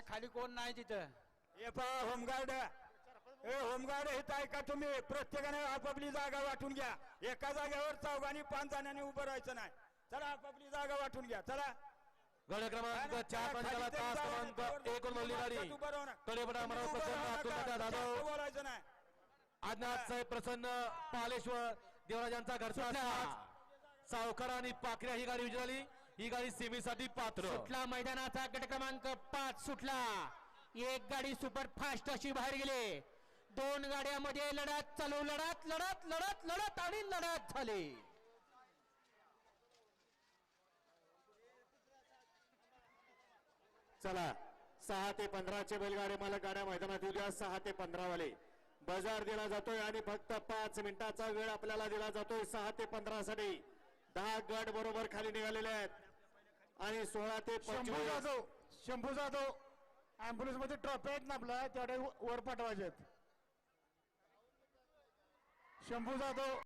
काय खाली कोण नाही तिथं? हे पहा होमगार्ड. हे होमगार्ड हे ऐका तुम्ही प्रत्येकाने आपापली जागा वाटून घ्या. एका जागेवर चौघांनी पाच जणांनी उभं राहायचं नाही. चला आपापली जागा वाटून घ्या. चला. गड क्रमांक चार पंचाला तास क्रमांक एक वर मोडली गाडी. कडेपडा मनोहर प्रसन्न जाधव बोलायचं नाही. साहेब प्रसन्न पालेश्वर देवराजांचा घरचा. सावकार आणि पाखऱ्या ही गाडी विजय झाली. ही गाडी सेमीसाठी पात्र. सुटला मैदानाचा गट क्रमांक पाच सुटला. एक गाडी सुपर फास्ट अशी बाहेर गेली. दोन गाड्यामध्ये लढत चालू लढत लढत लढत लढत आणि लढत झाली. चला सहा ते पंधराचे बैलगाडे मला गाड्या मैदानात येऊ द्या. सहा ते पंधरा वाले बाजार दिला जातोय आणि फक्त पाच मिनिटाचा वेळ आपल्याला दिला जातोय सहा ते पंधरा साठी दहा गट बरोबर खाली निघालेले आहेत. आणि सोळा ते शंभू जाधव शंभू जाधव अँब्युलन्समध्ये ट्रॉफी आहेत ना आपल्या तेवढ्या वर पाठवायचे आहेत शंभू जाधव.